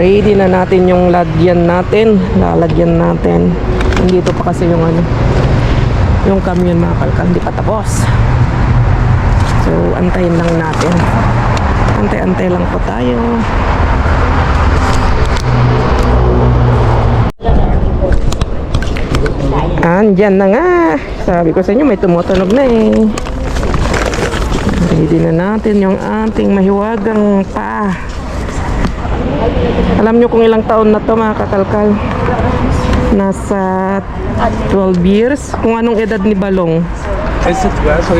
Ready na natin yung ladyan natin. Lalagyan natin. Nandito pa kasi yung ano, yung camion mga kalkal. Hindi pa tapos. So, antayin lang natin. Antay-antay lang po tayo. Andyan na nga. Sabi ko sa inyo, may tumutunog na eh. Ready na natin yung ating mahiwagang pa. Alam nyo kung ilang taon na to mga kakalkal? Nasa 12 years. Kung anong edad ni Balong.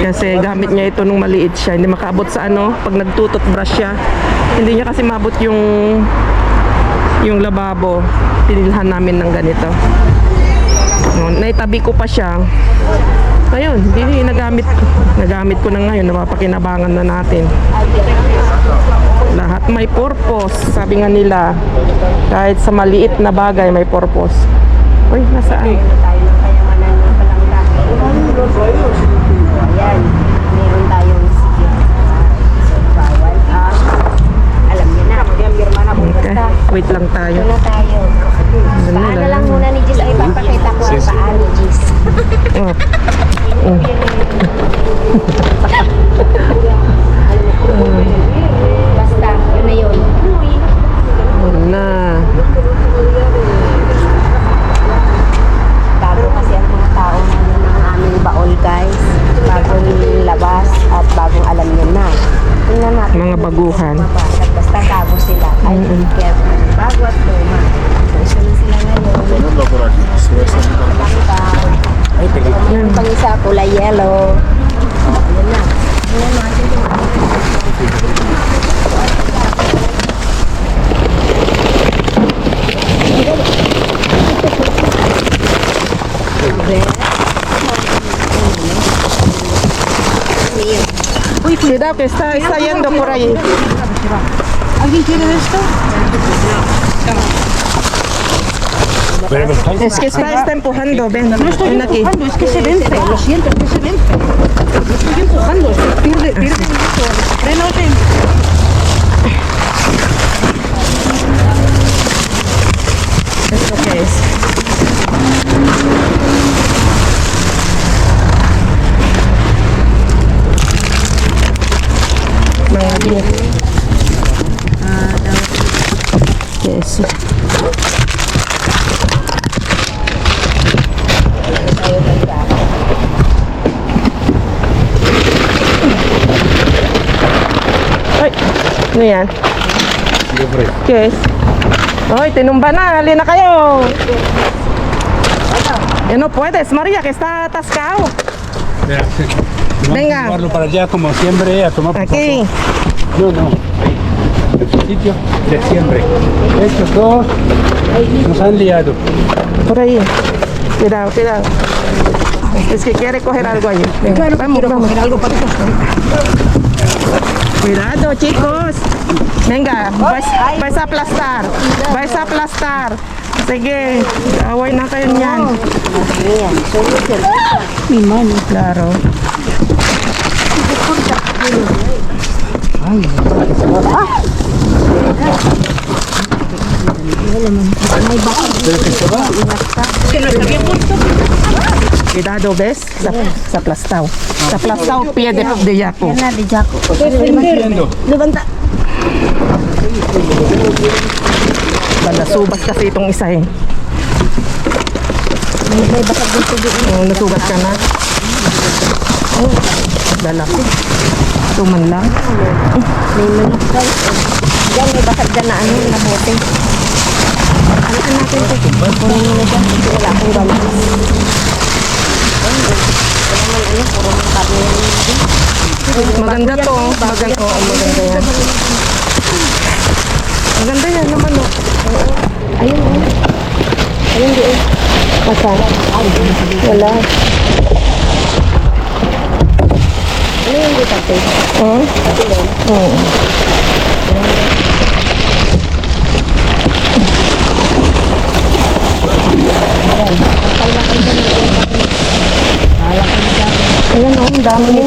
Kasi gamit niya ito nung maliit siya. Hindi makaabot sa ano, pag nagtututbrush siya. Hindi niya kasi maabot yung yung lababo. Pinilhan namin ng ganito. Naitabi ko pa siya. Ayun, hindi nagamit nagamit ko na ngayon, napapakinabangan na natin. Lahat may purpose, sabi nga nila. Kahit sa maliit na bagay may purpose. Uy, nasaan? tayo ng kayamanan ng palangga. Ayan, meron tayong. So, bawal. Ah, alam niyo na. Pirma na Okay, wait lang tayo. na tayo. Paa na lang muna ni Jis ay papakita ko ang paa ni Jis. Oh, Basta, yun na yun. yun na. Bago kasi ang mga tao ng aming baol guys. Bagong labas at bagong alam niyo na. Tingnan natin. Mga baguhan. Basta bago sila. Ay, be careful. Bago que está, está yendo por ahí. ¿Alguien quiere esto? Es que está, está empujando, ven, No estoy ven aquí. empujando, es que se vence. Lo siento, es que se vence. No estoy empujando, es que pierde, pierde ano yan? Yes. Hoy, tinumba na. Halina kayo. Eh, no puedes, María, que está atascado. Vamos Venga. a llevarlo para allá como siempre, a tomar por Aquí. favor. No, no. Ahí. En su sitio de siempre. Estos dos nos han liado. Por ahí. Cuidado, cuidado. Es que quiere coger algo ahí. Venga, vamos, vamos. algo para Cuidado, chicos. Venga, vais, vais a aplastar. Vais a aplastar. Sige, away na kayo niyan. Ayan, so yun sir. Mi mano. Claro. Cuidado, ¿ves? Sa, sa plastaw. Sa plastaw, pie de, de yapo. Yan na, di Jaco. Nasubas kasi itong isa eh. May, may basag din tubig. Oh, nasugat ka na. Oh, lalaki. Tuman lang. May manok guys. Diyan, may basag dyan na ano, na bote. Ano ka natin ito? Kunin mo na dyan. Wala akong gamit. Wala man ano, puro mga karne yan. Maganda to. oh. Maganda, oh, maganda yan. Maganda yan naman oh. Ayun, oh. Ayun, di eh. Masa? Wala. Ano yung di tate? Oh. Oh. Ayan oh, ang dami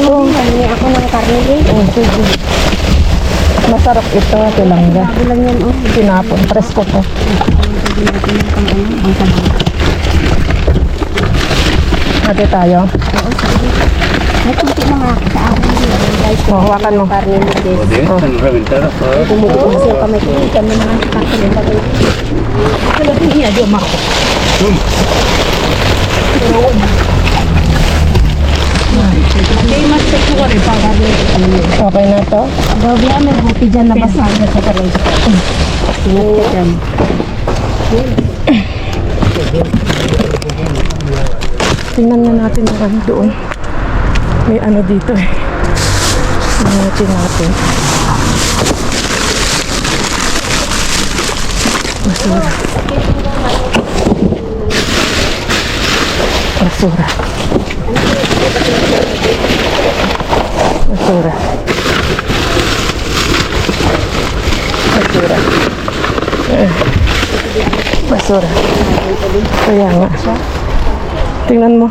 ako ng eh. Oh, sige. Masarap ito, tilangga. Bago lang yan, oh. Tinapon, presko sabaw. Ate tayo. May kunti na nga sa akin Oh, hawakan mo. Reventadas todas. Kumukuha kamay ko. Kami na nga sa kakilin bagay. Wala din iya, di mako. Okay, mas ko rin pa. Okay na to? Bawi ah, may buti dyan na basa. Sa kalay. Ingat ka dyan. Tingnan na natin yung ano doon. May ano dito eh. Tingnan natin natin. Basura. Basura. Basura. Basura. Eh. Basura. Kaya nga. Tingnan mo.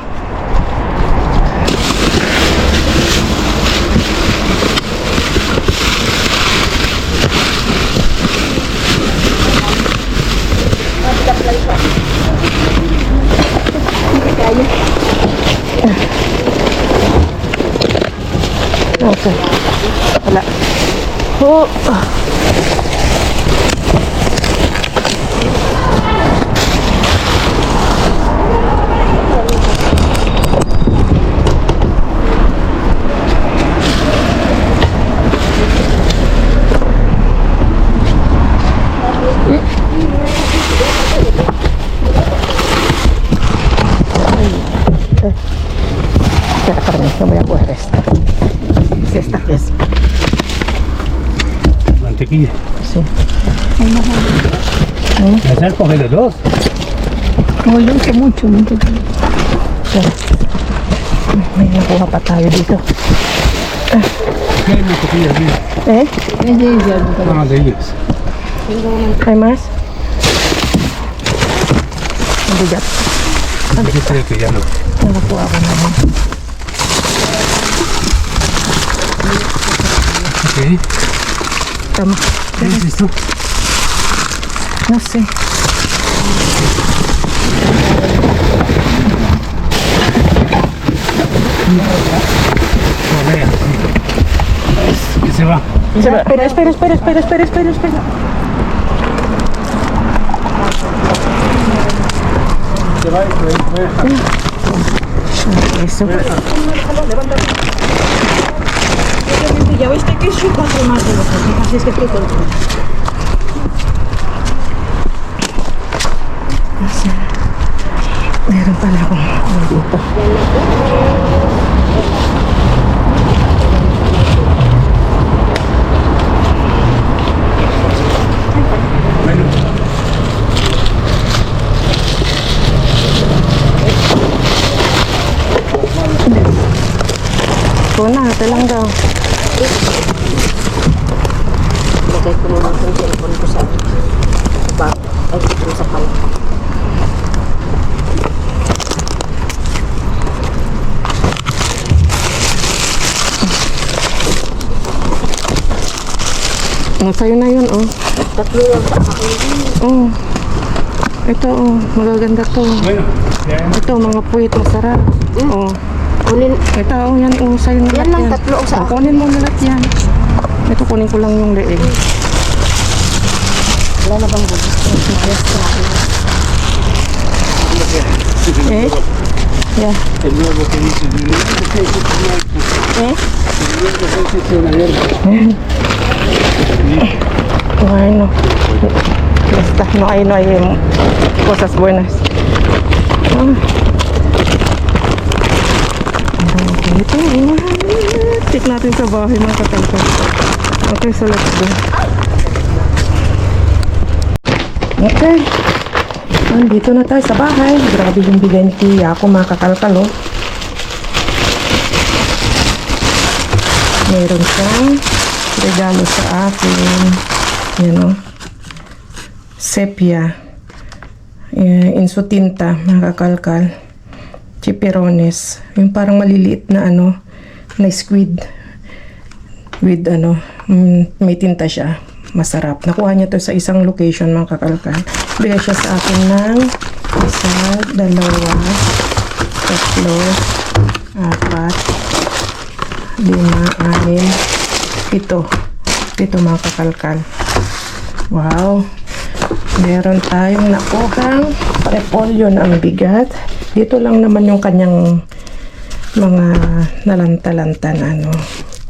Okay. Wala. Oh. Espera, Hacer coge los dos. Oh, yun sa mucho. mucho. Espera. May nakuha pa tayo dito. ¿Qué hay mantequilla aquí? Eh? Ah, de ellos. Hay más? Ang bigat. Yo creo que ya no. Nakakuha ko naman. Ok. Tama. ¿Qué es esto? No sé. Que se va. Espera, espera, espera, espera, espera, espera, espera, espera. Se va. Eso. Ya viste que es cuatro más de los. Así es que estoy contenta. Meron pala akong ano dito. Ito na, ito lang daw. Lagay ko muna itong cellphone ko sa bag. Ay, dito sa pala. Oh, sa'yo na yun, oh. Tatlo lang sa akin. Oh. Ito, oh. Magaganda to. Ito, mga puwit, masarap. Oh. Kunin, Ito, oh, yan, oh. Sa'yo na yan lang tatlo ang sa Oh, akin. kunin mo na lahat yan. Ito, kunin ko lang yung leeg. Wala na bang? Eh? Yeah. nuevo que dice, el nuevo que dice, Eh? Bueno. Basta, no hay, no hay cosas buenas. Ah. Okay, ito. Check natin sa bahay mga katalka. Okay, so let's go. Okay. Nandito na tayo sa bahay. Grabe yung bigay ni Tia ako mga kakalkal, oh. Meron siyang regalo sa akin. Yan o. Sepia. Eh, insutinta, mga kakalkal. Chiperones. Yung parang maliliit na ano, na squid. With ano, Mm, may tinta siya. Masarap. Nakuha niya to sa isang location mga kakalkal. Bigay siya sa akin ng isa, dalawa, tatlo, apat, lima, anim, ito. Ito mga kakalkal. Wow. Meron tayong nakuhang repolyo na ang bigat. Dito lang naman yung kanyang mga nalanta-lanta na ano.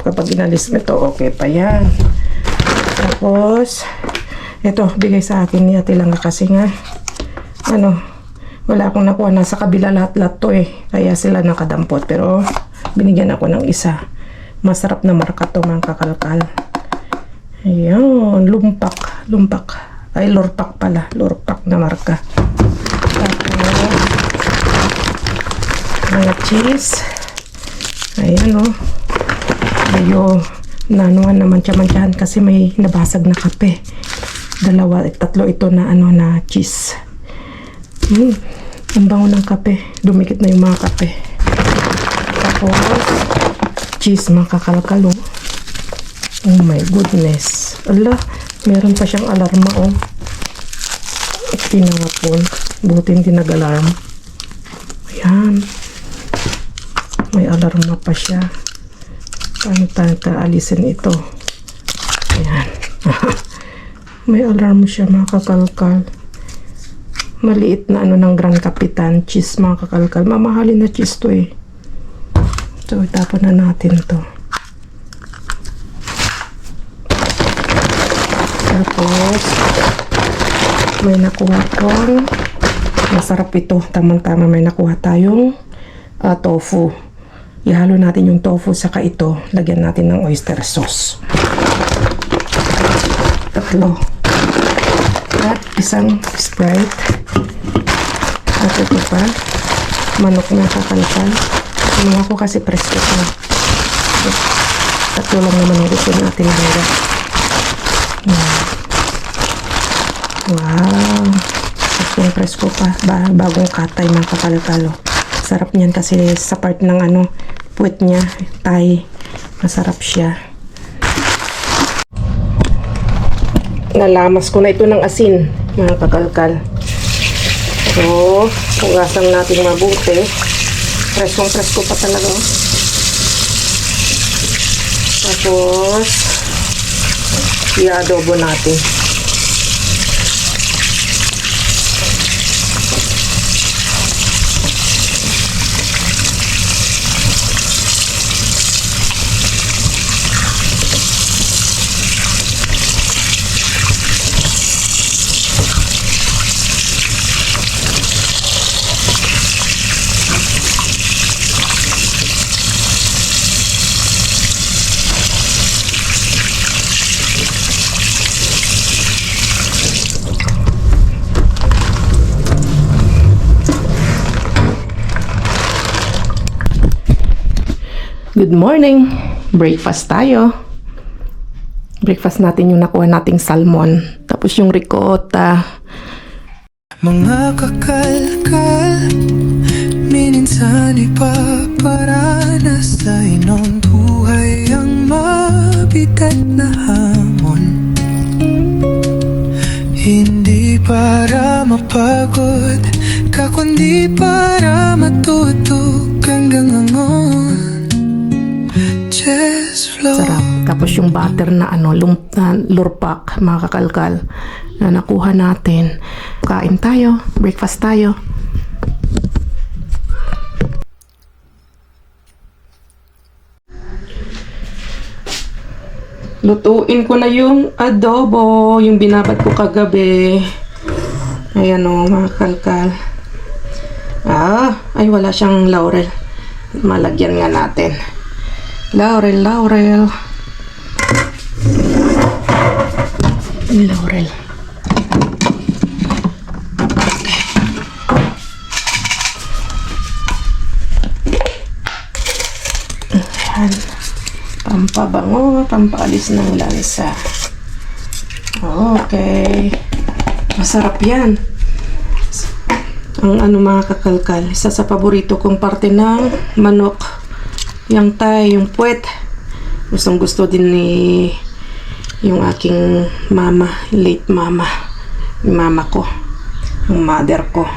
Kapag inalis mo ito, okay pa yan. Tapos, ito, bigay sa akin ni Ate Langga kasi nga, ano, wala akong nakuha. Nasa kabila lahat-lahat to eh. Kaya sila nakadampot. Pero, binigyan ako ng isa. Masarap na marka to mga kakalkal. Ayan, lumpak. Lumpak. Ay, lurpak pala. Lurpak na marka. Tapos, mga cheese. Ayan o. Ayo, nanuhan naman siya kasi may nabasag na kape. Dalawa, tatlo ito na ano na cheese. Hmm, ang bango ng kape. Dumikit na yung mga kape. Tapos, cheese mga. Oh my goodness. Ala, meron pa siyang alarma oh. Tinapon. Buti hindi nag-alarm. Ayan. May alarma pa siya. Paano tayo kaalisin ito? Ayan. May alarm siya mga. Maliit na ano ng Grand Capitan. Cheese mga. Mamahalin na cheese to eh. So, itapon na natin to. Tapos, may nakuha kong masarap ito. Tamang-tama may nakuha tayong ah, tofu. Ihalo natin yung tofu saka ito. Lagyan natin ng oyster sauce. Tatlo. At isang Sprite. At ito pa. Manok na kakalkal. Mga ko kasi presko pa. Tatlo lang naman ang gusto natin hanggang. Yan. Wow. Preskong presko pa. Ba bagong katay mga kakalkalo. Sarap niyan kasi sa part ng ano, puwet niya, tay. Masarap siya. Nalamas ko na ito ng asin, mga kakalkal. So, hugasan natin mabuti. Preskong presko pa talaga. oh. Tapos, i-adobo natin. Good morning! Breakfast tayo. Breakfast natin yung nakuha nating salmon. Tapos yung ricotta. Mga kakalkal Minsan ipaparanas sa inong buhay Ang mabigat na hamon Hindi para mapagod ka Kundi para matutog hanggang flow Sarap. Tapos yung butter na ano, lum, na lurpak, mga kakalkal, na nakuha natin. Kain tayo. Breakfast tayo. Lutuin ko na yung adobo, yung binabad ko kagabi. Ayan o, mga kalkal. Ah, ay wala siyang laurel. Malagyan nga natin. Laurel, laurel. Laurel. Ayan. Pampabango, pampaalis ng lansa. Okay. Masarap yan. Ang ano mga kakalkal, isa sa paborito kong parte ng manok. Yung tay, yung puwet. Gustong gusto din ni yung aking mama, late mama, yung mama ko, yung mother ko,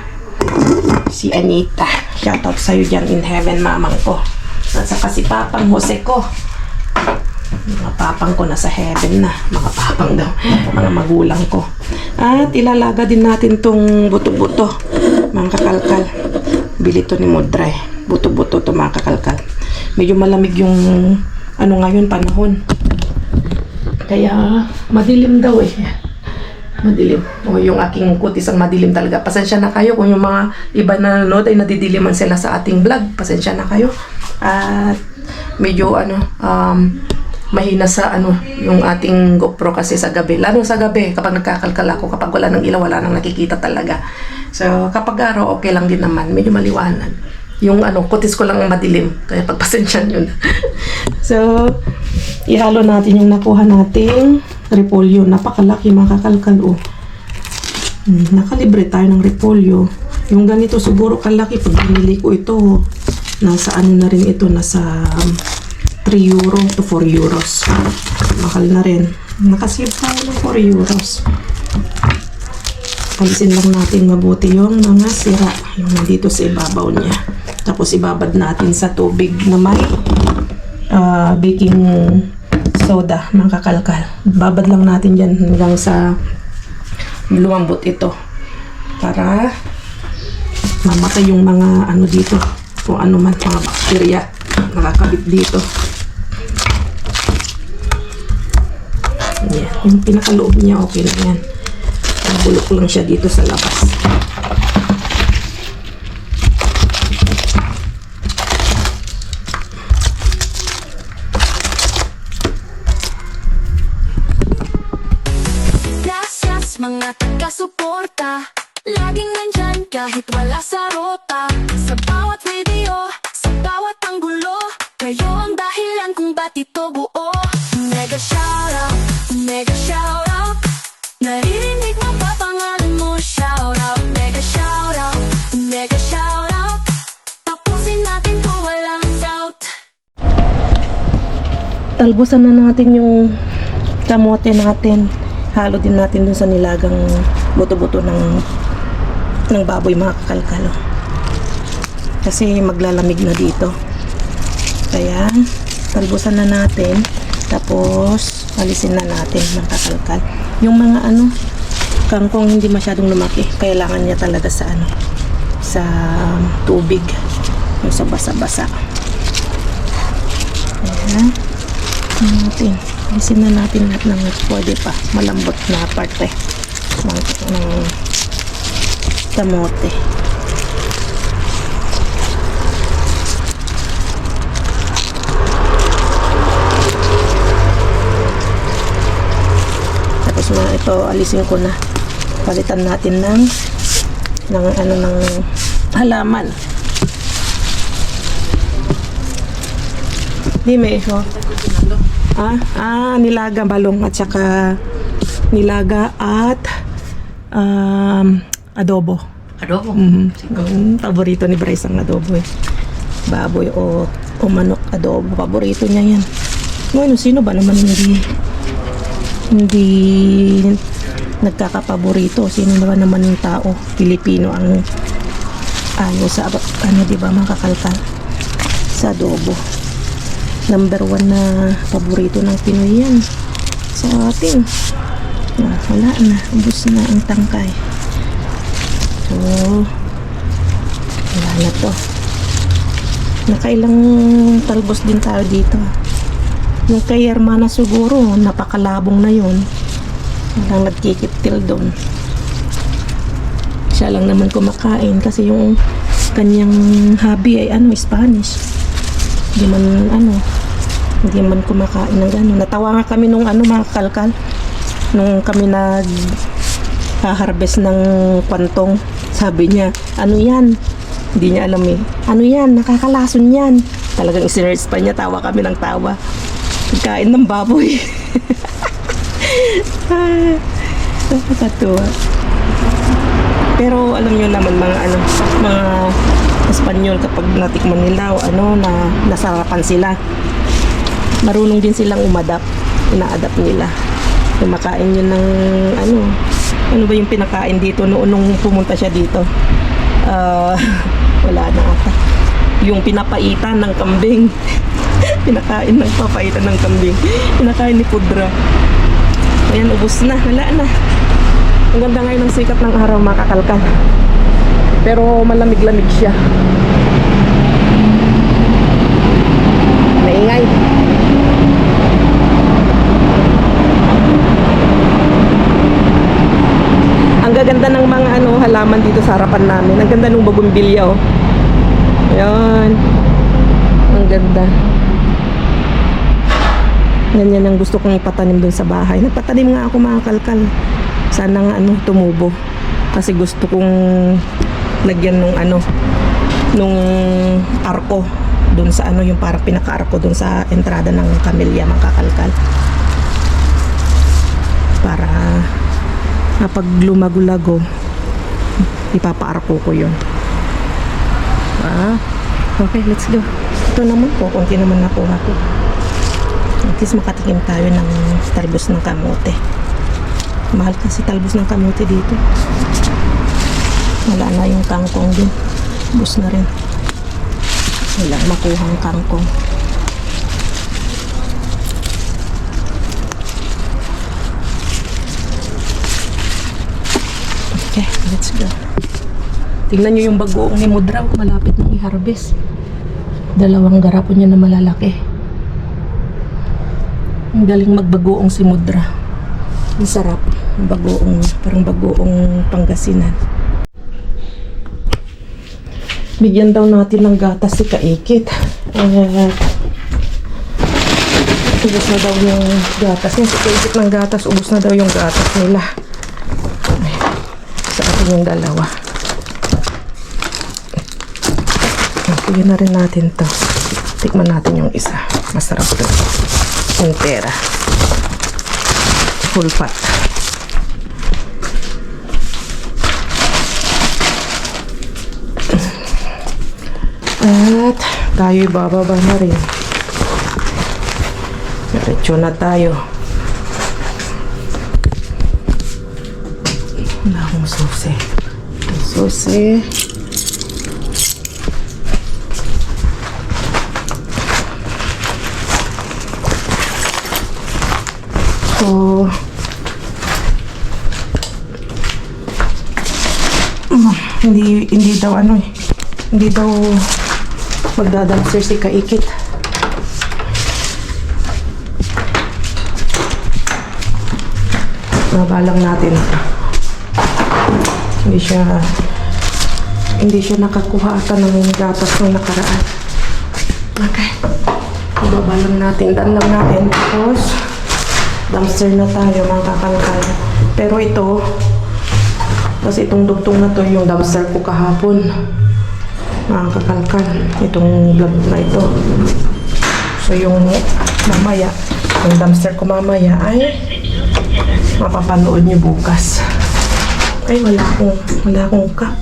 si Anita. Shoutout sa'yo dyan in heaven, mamang ko. At saka si Papang Jose ko. Mga papang ko nasa heaven na. Mga papang daw. Mga magulang ko. At ilalaga din natin tong buto-buto. Mga kakalkal. Bili to ni Modray. Buto-buto to mga kakalkal. Medyo malamig yung ano ngayon panahon. Kaya madilim daw eh. Madilim. O yung aking kutis ang madilim talaga. Pasensya na kayo kung yung mga iba na nanonood ay nadidiliman sila sa ating vlog. Pasensya na kayo. At medyo ano, um, mahina sa ano, yung ating GoPro kasi sa gabi. Lalo sa gabi, kapag nagkakalkal ako, kapag wala ng ilaw, wala nang nakikita talaga. So, kapag araw, okay lang din naman. Medyo maliwanag. Yung ano, kutis ko lang ang madilim. Kaya pagpasensyan yun. so, ihalo natin yung nakuha nating repolyo. Napakalaki mga kakalkal. Oh. Hmm, nakalibre tayo ng repolyo. Yung ganito siguro kalaki pag binili ko ito. Nasa ano na rin ito, nasa um, 3 euro to 4 euros. Mahal na rin. Nakasave tayo ng 4 euros. Alisin lang natin mabuti yung mga sira. Yung nandito sa ibabaw niya. Tapos ibabad natin sa tubig na may ah, baking soda, mga kakalkal. Babad lang natin dyan hanggang sa lumambot ito. Para mamatay yung mga ano dito. Kung ano man, mga bakterya nakakabit dito. Yan. Yung pinakaloob niya, okay na yan. Nabulok lang siya dito sa labas. Talbusan na natin yung kamote natin. Halo din natin dun sa nilagang buto-buto ng ng baboy mga kakalkalo. Kasi maglalamig na dito. Kaya talbusan na natin. Tapos alisin na natin ng kakalkal. Yung mga ano kangkong hindi masyadong lumaki. Kailangan niya talaga sa ano sa tubig. Yung sa basa-basa. Ayan natin. Alisin na natin lahat ng pwede pa. Malambot na parte ng, ng kamote. Tapos mga ito, alisin ko na. Palitan natin ng ng ano ng halaman. Di may iso. Ah, ah, nilaga balong at saka nilaga at um, adobo. Adobo. Mhm. Mm, paborito ni Bryce ang adobo eh. Baboy o, o manok adobo. Paborito niya yan. Ngayon, sino ba naman hindi hindi nagkakapaborito? Sino ba naman yung tao? Pilipino ang ano sa ano di ba mga kakalkal sa adobo number one na paborito ng Pinoy yan. Sa atin. Ah, wala na. Ubos na ang tangkay. So wala na to. Nakailang talbos din tayo dito. Yung kay Hermana siguro napakalabong na yun. Walang nagkikiptil doon. Siya lang naman kumakain kasi yung kanyang hobby ay ano Spanish. Hindi man ano hindi man kumakain ng gano'n. Natawa nga kami nung ano mga kalkal. Nung kami nag harvest ng kwantong. Sabi niya ano yan? Hindi niya alam eh. Ano yan? Nakakalason yan. Talagang isinerge pa niya. Tawa kami ng tawa. Kain ng baboy. Nakakatuwa. Pero alam niyo naman mga ano mga Espanyol kapag natikman nila o ano na nasarapan sila marunong din silang umadap ina-adapt nila Kumakain yun ng ano, ano ba yung pinakain dito noon nung pumunta siya dito? Ah, wala na ata. Yung pinapaitan ng kambing. pinakain ng papaitan ng kambing. Pinakain ni Pudra. Ayan, ubos na. Wala na. Ang ganda ngayon ng sikat ng araw, makakalkan. Pero malamig-lamig siya. Maingay. Ang gaganda ng mga ano halaman dito sa harapan namin. Ang ganda ng bagumbilya oh. Ayan. Ang ganda. Ganyan ang gusto kong ipatanim doon sa bahay. Nagpatanim nga ako mga kalkal. Sana nga ano, tumubo. Kasi gusto kong lagyan nung ano, nung arko doon sa ano yung parang pinaka-arko doon sa entrada ng kamilya mga kakalkal. Para kapag lumago-lago, ipapaarko ko yun. Ah, okay, let's go. Ito naman po, konti naman nakuha ko. At least makatikim tayo ng talbos ng kamote. Mahal kasi talbos ng kamote dito. Wala na yung kangkong din. Bus na rin. Wala makuhang kangkong. Okay, let's go. Tingnan nyo yung bagoong ni Mudraw. Malapit nang i-harvest. Dalawang garapon niya na malalaki. Ang galing magbagoong si Mudra. Ang sarap. Bagoong, parang bagoong Pangasinan. Bigyan daw natin ng gatas si Kaikit. Eh, ubus na daw yung gatas niya. Si Kaikit ng gatas, ubus na daw yung gatas nila. Yung dalawa. Bigyan na rin natin to. Tikman natin yung isa. Masarap to. Yung pera. Full fat. At tayo bababa na rin. Diretso na tayo. Wala akong susi. Susi. So, Mm, hindi hindi daw ano eh. Hindi daw magdadamser si Kaikit. Nabalang natin. Hindi siya hindi siya nakakuha ata ng gatas nung nakaraan. Okay. Ibaba lang natin. Dan lang natin. Tapos, dumpster na tayo mga kakalkal. Pero ito, kasi itong dugtong na to yung dumpster ko kahapon. Mga kakalkal. Itong vlog na ito. So yung mamaya, yung dumpster ko mamaya ay mapapanood niyo bukas. Ay, wala akong, wala akong cup.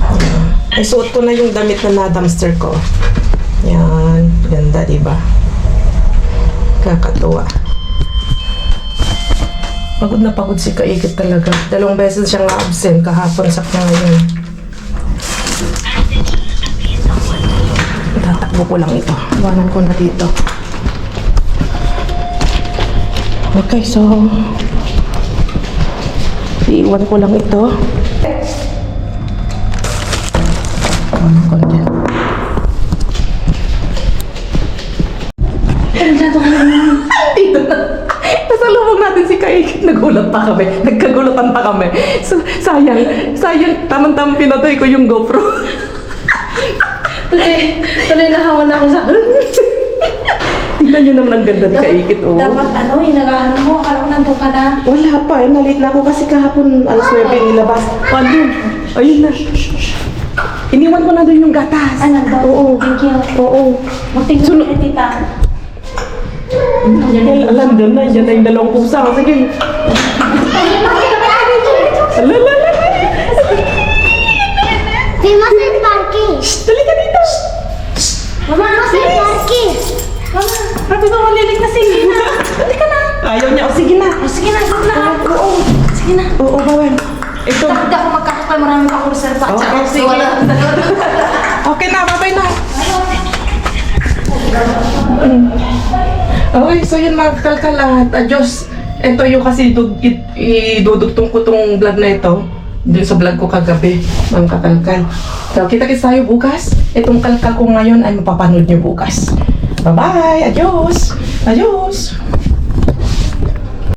Ayan. Ay, suot ko na yung damit na na-dumpster ko. Yan. Ganda, di ba? Kakatuwa. Pagod na pagod si Kaikit talaga. Dalawang beses siyang absent kahapon sa ngayon. Tatakbo ko lang ito. Iwanan ko na dito. Okay, so... Iiwan ko lang ito. Iwanan ko dyan. Dito na. Nasalubog natin si Kaikit. Nagulat pa kami. Nagkagulatan pa kami. So, sayang. Sayang. Tamang-tamang pinatay ko yung GoPro. Tuloy, tuloy na hawa na ako sa... Tingnan nyo naman ang ganda ni Kaikit. Oh. Dapat ano, inagahan mo. Akala ko nandun ka na. Wala pa. Eh, nalit na ako kasi kahapon alas 9 nilabas. Andun. Ayun na. Iniwan ko na doon yung gatas. Ah, nandun. Oo. Thank you. Oo. Magtingin Sunod. ka, tita. Ay, alam doon na. Diyan na yung dalawang pusa. Sige. Alala. Si Masay Parky. Shh, dali ka dito. Mama, Masay Parky. Mama, pati ba malilig na Ayaw niya. O sige na. O sige na, huwag na. Oo. Sige na. Oo, Bawen. Ito. Takot ako magkakapal. Marami pa akong reserva. Oo, Tsaka, sige. Wala. okay na, babay na. Ano? Mm. Okay, so yun mga kalkal lahat. Ah, Adios. Ito yung kasi idudugtong ko tong vlog na ito dun sa vlog ko kagabi, mga kakalkal. So, kita-kits tayo bukas. Itong kalkal ko ngayon ay mapapanood niyo bukas. Bye-bye! Adios! Adios!